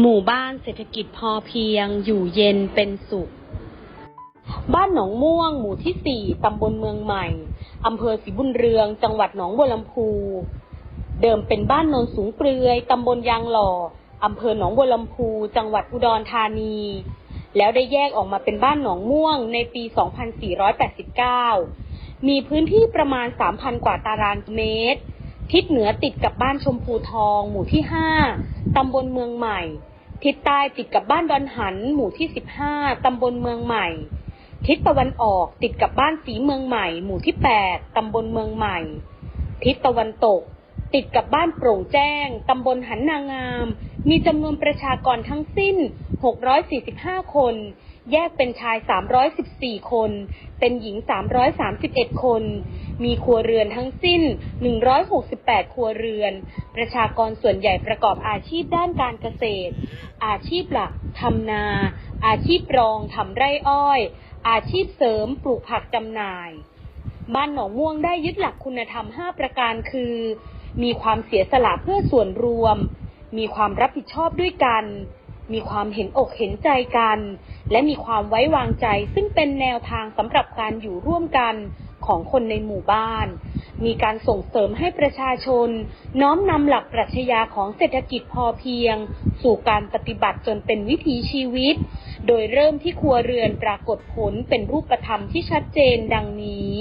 หมู่บ้านเศรษฐกิจพอเพียง อยู่เย็นเป็นสุข บ้านหนองม่วง หมู่ที่สี่ตำบลเมืองใหม่ อำเภอศรีบุญเรือง จังหวัดหนองบัวลำพู เดิมเป็นบ้านโนนสูงเปลือย ตำบลยางหล่อ อำเภอหนองบัวลำพู จังหวัดอุดรธานี แล้วได้แยกออกมาเป็นบ้านหนองม่วงในปี 2489 มีพื้นที่ประมาณ 3,000 กว่าตารางเมตร ทิศเหนือติดกับบ้านชมพูทอง หมู่ที่ 5 ตำบลเมืองใหม่ ทิศใต้ติดกับบ้านดอนหัน หมู่ที่ 15 ตำบลเมืองใหม่ ทิศตะวันออกติดกับบ้านสีเมืองใหม่ หมู่ที่ 8 ตำบลเมืองใหม่ ทิศตะวันตก ติดกับบ้านโปร่งแจ้ง ตำบลหันนางาม มีจำนวนประชากรทั้งสิ้น 645 คน แยกเป็นชาย 314 คน เป็นหญิง 331 คน มีครัวเรือนทั้งสิ้น 168 ครัวเรือน ประชากรส่วนใหญ่ประกอบอาชีพด้านการเกษตร อาชีพหลักทำนา อาชีพรองทำไร่อ้อย อาชีพเสริมปลูกผักจำหน่าย บ้านหนองม่วงได้ยึดหลักคุณธรรม 5 ประการคือ มีความเสียสละเพื่อส่วนรวม มีความรับผิดชอบด้วยกันมีความเห็นอกเห็นใจกัน และมีความไว้วางใจซึ่งเป็นแนวทางสำหรับการอยู่ร่วมกัน ของคนในหมู่บ้าน มีการส่งเสริมให้ประชาชน น้อมนำหลักปรัชญาของเศรษฐกิจพอเพียง สู่การปฏิบัติจนเป็นวิถีชีวิต โดยเริ่มที่ครัวเรือนปรากฏผลเป็นรูปธรรมที่ชัดเจนดังนี้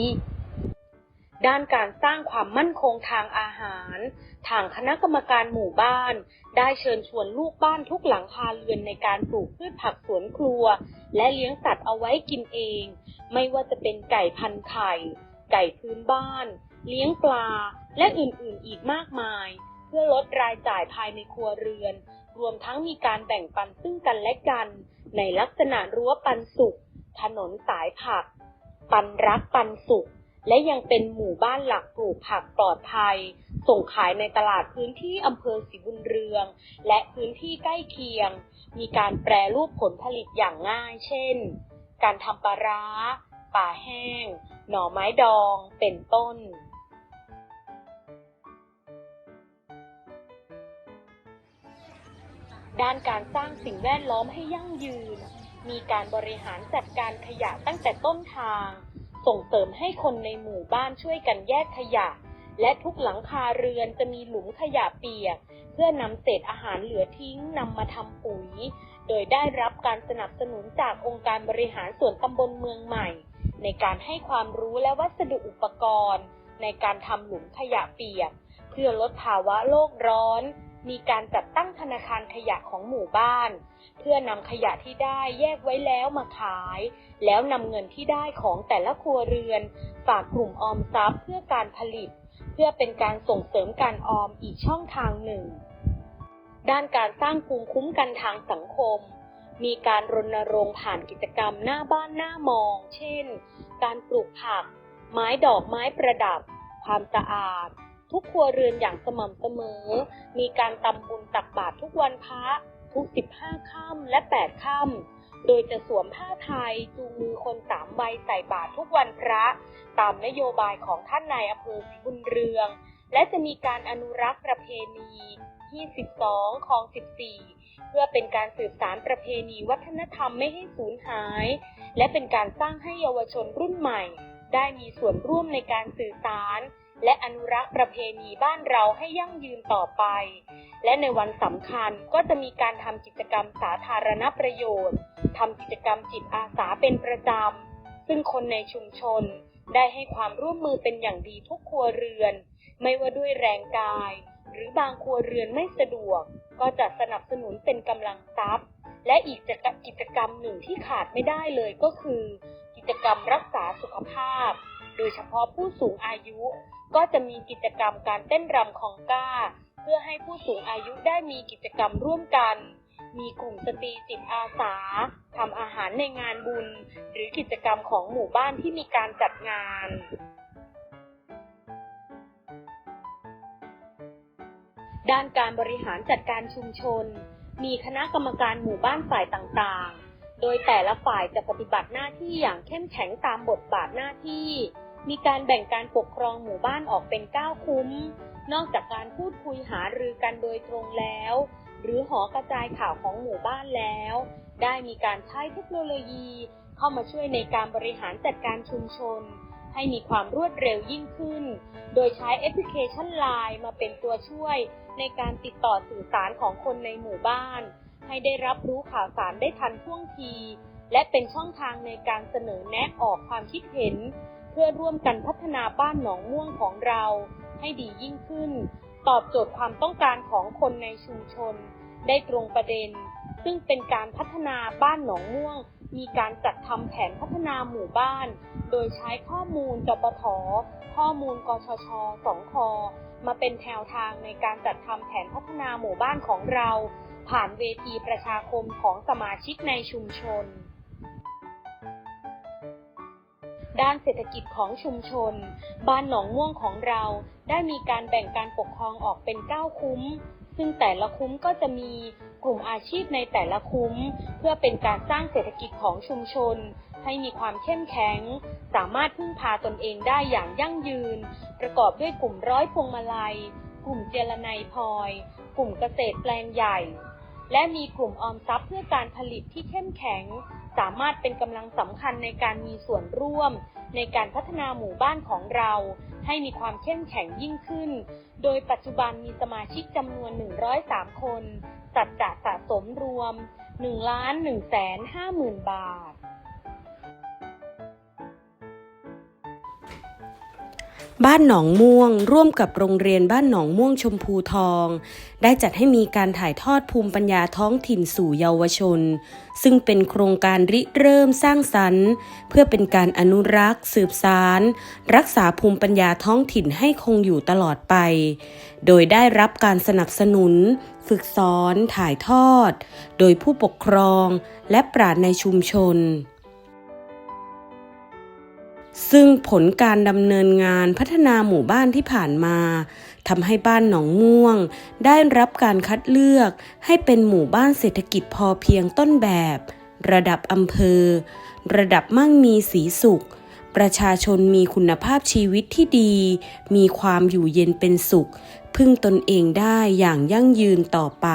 ด้านการสร้างความมั่นคงทางอาหาร ทางคณะกรรมการหมู่บ้าน ได้เชิญชวนลูกบ้านทุกหลังคาเรือนในการปลูกพืชผักสวนครัว และเลี้ยงสัตว์เอาไว้กินเอง ไม่ว่าจะเป็นไก่พันไข่ ไก่พื้นบ้าน เลี้ยงปลา และอื่นๆอีกมากมาย เพื่อลดรายจ่ายภายในครัวเรือน รวมทั้งมีการแบ่งปันซึ่งกันและกัน ในลักษณะรั้วปันสุข ถนนสายผัก ปันรักปันสุข และยังเป็นหมู่บ้านหลักปลูกผักปลอดภัย ส่งขายในตลาดพื้นที่อำเภอศรีบุญเรือง และพื้นที่ใกล้เคียง มีการแปรรูปผลผลิตอย่างง่าย เช่น การทำปลาร้า ป่าแห้ง หน่อไม้ดอง เป็นต้น ด้านการสร้างสิ่งแวดล้อมให้ยั่งยืน มีการบริหารจัดการขยะตั้งแต่ต้นทาง ส่งเสริมให้คนในหมู่บ้านช่วยกันแยกขยะ และทุกหลังคาเรือนจะมีหลุมขยะเปียก เพื่อนำเศษอาหารเหลือทิ้งนำมาทำปุ๋ย โดยได้รับการสนับสนุนจากองค์การบริหารส่วนตำบลเมืองใหม่ ในการให้ความรู้และวัสดุอุปกรณ์ ในการทำหลุมขยะเปียก เพื่อลดภาวะโลกร้อน มีการจัดตั้งธนาคารขยะของหมู่บ้าน เพื่อนำขยะที่ได้แยกไว้แล้วมาขาย แล้วนำเงินที่ได้ของแต่ละครัวเรือน ฝากกลุ่มออมทรัพย์เพื่อการผลิต เพื่อเป็นการส่งเสริมการออมอีกช่องทางหนึ่ง ด้านการสร้างภูมิคุ้มกันทางสังคม มีการรณรงค์ผ่านกิจกรรมหน้าบ้านหน้ามอง เช่น การปลูกผัก ไม้ดอกไม้ประดับ ความสะอาด ทุกครัวเรือนอย่างสม่ำเสมอ มีการตำบุญตักบาตรทุกวันพระ ทุก 15 ค่ำและ 8 ค่ำ โดยจะสวมผ้าไทยจูงมือคนสามวัยใส่บาตรทุกวันพระ ตามนโยบายของท่านนายอำเภอศรีบุญเรือง และจะมีการอนุรักษ์ประเพณี ที่ 12 ของ 14 เพื่อเป็นการสืบสารประเพณีวัฒนธรรมไม่ให้สูญหาย และเป็นการสร้างให้เยาวชนรุ่นใหม่ ได้มีส่วนร่วมในการสื่อสาร และอนุรักษ์ประเพณีบ้านเราให้ยั่งยืนต่อไป และในวันสำคัญก็จะมีการทำกิจกรรมสาธารณประโยชน์ทำกิจกรรมจิตอาสาเป็นประจำ ซึ่งคนในชุมชนได้ให้ความร่วมมือเป็นอย่างดีทุกครัวเรือน ไม่ว่าด้วยแรงกาย หรือบางครัวเรือนไม่สะดวก ก็จะสนับสนุนเป็นกำลังทรัพย์ และอีกกิจกรรมหนึ่งที่ขาดไม่ได้เลยก็คือ กิจกรรมรักษาสุขภาพ โดยเฉพาะผู้สูงอายุ ก็จะมีกิจกรรมการเต้นรำของกล้า เพื่อให้ผู้สูงอายุได้มีกิจกรรมร่วมกัน มีกลุ่มสตรีจิตอาสาทำอาหารในงานบุญ หรือกิจกรรมของหมู่บ้านที่มีการจัดงาน ด้านการบริหารจัดการชุมชน มีคณะกรรมการหมู่บ้านฝ่ายต่างๆ โดยแต่ละฝ่ายจะปฏิบัติหน้าที่อย่างเข้มแข็งตามบทบาทหน้าที่ มีการแบ่งการปกครองหมู่บ้านออกเป็น 9 คุ้ม นอกจากการพูดคุยหารือกันโดยตรงแล้ว หรือหอกระจายข่าวของหมู่บ้านแล้ว ได้มีการใช้เทคโนโลยีเข้ามาช่วยในการบริหารจัดการชุมชน ให้มีความรวดเร็วยิ่งขึ้น โดยใช้แอปพลิเคชัน Line มาเป็นตัวช่วย ในการติดต่อสื่อสารของคนในหมู่บ้าน ให้ได้รับรู้ข่าวสารได้ทันท่วงที และเป็นช่องทางในการเสนอแนะออกความคิดเห็น เพื่อร่วมกันพัฒนาบ้านหนองม่วงของเราให้ดียิ่งขึ้น ตอบโจทย์ความต้องการของคนในชุมชน ได้ตรงประเด็น ซึ่งเป็นการพัฒนาบ้านหนองม่วง มีการจัดทำแผนพัฒนาหมู่บ้าน โดยใช้ข้อมูลจปทข้อมูลกชชสองค มาเป็นแนวทางในการจัดทำแผนพัฒนาหมู่บ้านของเรา ผ่านเวทีประชาคมของสมาชิกในชุมชน ด้านเศรษฐกิจของชุมชน บ้านหนองม่วงของเราได้มีการแบ่งการปกครองออกเป็น 9 คุ้ม ซึ่งแต่ละคุ้มก็จะมีกลุ่มอาชีพในแต่ละคุ้ม เพื่อเป็นการสร้างเศรษฐกิจของชุมชน ให้มีความเข้มแข็ง สามารถพึ่งพาตนเองได้อย่างยั่งยืน ประกอบด้วยกลุ่มร้อยพวงมาลัย กลุ่มเจรไนยพลอย กลุ่มเกษตรแปลงใหญ่ และมีกลุ่มออมทรัพย์เพื่อการผลิตที่เข้มแข็ง สามารถเป็นกำลังสำคัญในการมีส่วนร่วม ในการพัฒนาหมู่บ้านของเรา ให้มีความเข้มแข็งยิ่งขึ้น โดยปัจจุบันมีสมาชิกจำนวน 103 คน สัดจะสะสมรวม1ล้าน1แสน5หมื่นบาท บ้านหนองม่วง ร่วมกับโรงเรียนบ้านหนองม่วงชมพูทอง ได้จัดให้มีการถ่ายทอดภูมิปัญญาท้องถิ่นสู่เยาวชน ซึ่งเป็นโครงการริเริ่มสร้างสรรค์ เพื่อเป็นการอนุรักษ์ สืบสารรักษาภูมิปัญญาท้องถิ่นให้คงอยู่ตลอดไป โดยได้รับการสนับสนุน ฝึกสอน ถ่ายทอด โดยผู้ปกครองและปราชญ์ในชุมชน ซึ่งผลการดำเนินงานพัฒนาหมู่บ้านที่ผ่านมาทำให้บ้านหนองม่วง ได้รับการคัดเลือกให้เป็นหมู่บ้านเศรษฐกิจพอเพียงต้นแบบ ระดับอำเภอ ระดับมั่งมีสีสุข ประชาชนมีคุณภาพชีวิตที่ดี มีความอยู่เย็นเป็นสุข พึ่งตนเองได้อย่างยั่งยืนต่อไป